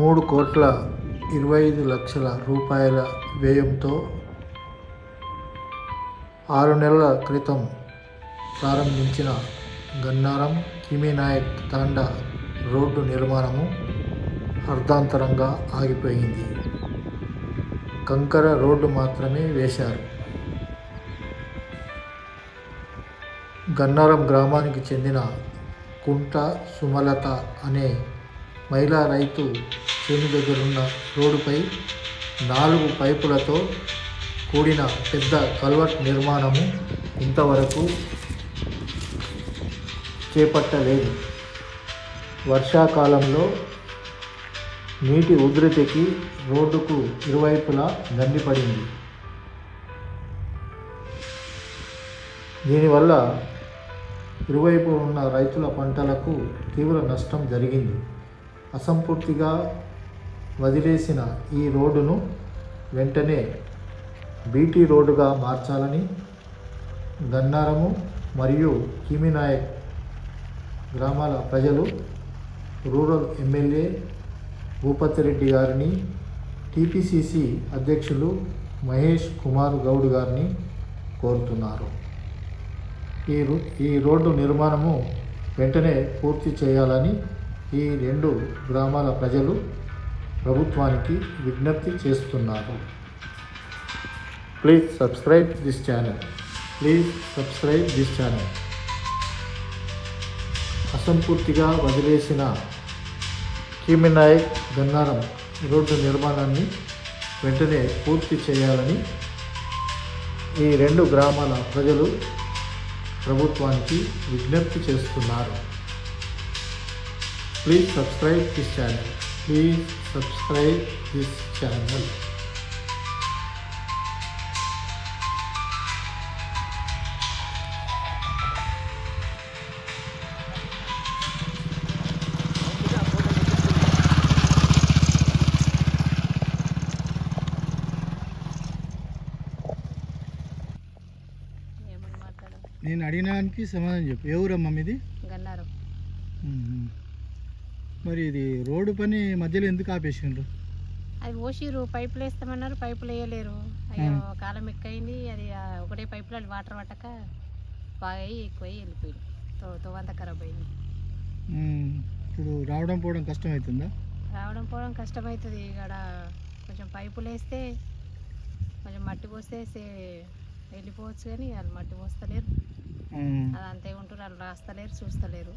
మూడు కోట్ల ఇరవై ఐదు లక్షల రూపాయల వ్యయంతో ఆరు నెలల క్రితం ప్రారంభించిన గన్నారం కిమినాయక్ తాండా రోడ్డు నిర్మాణము అర్ధాంతరంగా ఆగిపోయింది. కంకర రోడ్డు మాత్రమే వేశారు. గన్నారం గ్రామానికి చెందిన కుంట సుమలత అనే మహిళా రైతు చేను దగ్గరున్న రోడ్డుపై నాలుగు పైపులతో కూడిన పెద్ద కల్వర్ట్ నిర్మాణము ఇంతవరకు చేపట్టలేదు. వర్షాకాలంలో నీటి ఉధృతికి రోడ్డుకు ఇరువైపులా గండిపడింది దీనివల్ల ఇరువైపు ఉన్న రైతుల పంటలకు తీవ్ర నష్టం జరిగింది. అసంపూర్తిగా వదిలేసిన ఈ రోడ్డును వెంటనే బీటీ రోడ్డుగా మార్చాలని గన్నారము మరియు కిమినాయక్ గ్రామాల ప్రజలు రూరల్ ఎమ్మెల్యే భూపతిరెడ్డి గారిని టీపీసీసీ అధ్యక్షులు మహేష్ కుమార్ గౌడ్ గారిని కోరుతున్నారు. ఈ ఈ రోడ్డు నిర్మాణము వెంటనే పూర్తి చేయాలని ఈ రెండు గ్రామాల ప్రజలు ప్రభుత్వానికి విజ్ఞప్తి చేస్తున్నారు. Please subscribe this channel please subscribe this channel అసంపూర్తిగా వదిలేసిన కీమినాయక్ గన్నారం రోడ్డు నిర్మాణాన్ని వెంటనే పూర్తి చేయాలని ఈ రెండు గ్రామాల ప్రజలు ప్రభుత్వానికి విజ్ఞప్తి చేస్తున్నారు. Please subscribe this channel please subscribe this channel నేను అడిగిన దానికి సమాధానం చెప్పు. ఏ ఊరమ్మా మీది? గన్నారు. మరి ఇది రోడ్డు పని మధ్యలో ఎందుకు ఆపేసిండ్రు? అది పోసిర్రు పైపులు వేస్తామన్నారు పైపులు వేయలేరు. అయ్యో కాలం ఎక్కువైంది అది ఒకటే పైపులో అది వాటర్ పట్టక బాగా అయ్యి ఎక్కువ అయ్యి వెళ్ళిపోయింది తో తోవంత ఖరాబ్ అయింది. ఇప్పుడు రావడం పోవడం కష్టం అవుతుందా రావడం పోవడం కష్టమవుతుంది ఇక్కడ కొంచెం పైపులు వేస్తే కొంచెం మట్టి పోస్తే వెళ్ళిపోవచ్చు కానీ వాళ్ళు మట్టి పోస్తలేరు. మ్మ్. అది అంతే ఉంటున్నారు వాళ్ళు రాస్తలేరు చూస్తలేరు.